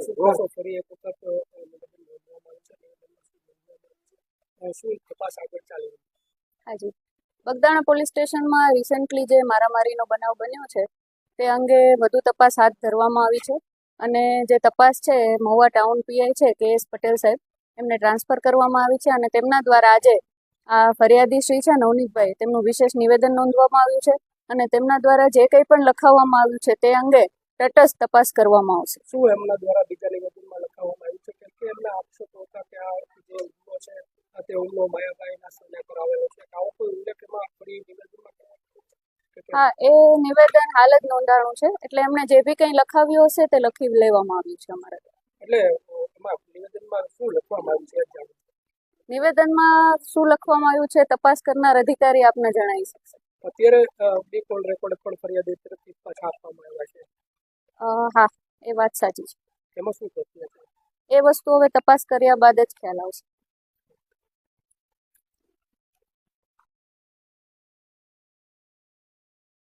ફરી એક વખત શું તપાસ આગળ ચાલી હાજી બગદાણા પોલીસ સ્ટેશનમાં રિસેન્ટલી જે મારામારીનો બનાવ બન્યો છે તે અંગે વધુ તપાસ હાથ ધરવામાં આવી છે અને જે તપાસ છે મહુવા ટાઉન પીઆઈ છે કે એસ પટેલ સાહેબ એમને ટ્રાન્સફર કરવામાં આવી છે અને તેમના દ્વારા આજે આ ફરિયાદી શ્રી છે નવનીતભાઈ તેમનું વિશેષ નિવેદન નોંધવામાં આવ્યું છે અને તેમના દ્વારા જે કંઈ પણ લખાવવામાં આવ્યું છે તે અંગે તટસ્થ તપાસ કરવામાં આવશે. શું એમના દ્વારા બીજા નિવેદનમાં લખાવવામાં આવ્યું છે? કે એમના આક્ષેપો હતા કે આ જે હુમલો છે તે હુમલો માયાભાઈના સમય પર આવેલો છે આવો કોઈ ઉલ્લેખ એમાં ફરી નિવેદનમાં? હા એ નિવેદન હાલ જ નોંધાણું છે. એટલે એમણે જે બી કંઈ લખાવ્યું હશે તે લખી લેવામાં આવ્યું છે અમારા. એટલે નિવેદનમાં શું લખવામાં આવ્યું છે નિવેદનમાં શું લખવામાં આવ્યું છે તપાસ કરનાર અધિકારી આપને જણાવી શકશે. અત્યારે બે કોલ રેકોર્ડ પણ ફરિયાદી તરફથી પાછા આપવામાં આવ્યા હા એ વાત સાચી છે. એમાં શું એ વસ્તુ હવે તપાસ કર્યા બાદ જ ખ્યાલ આવશે.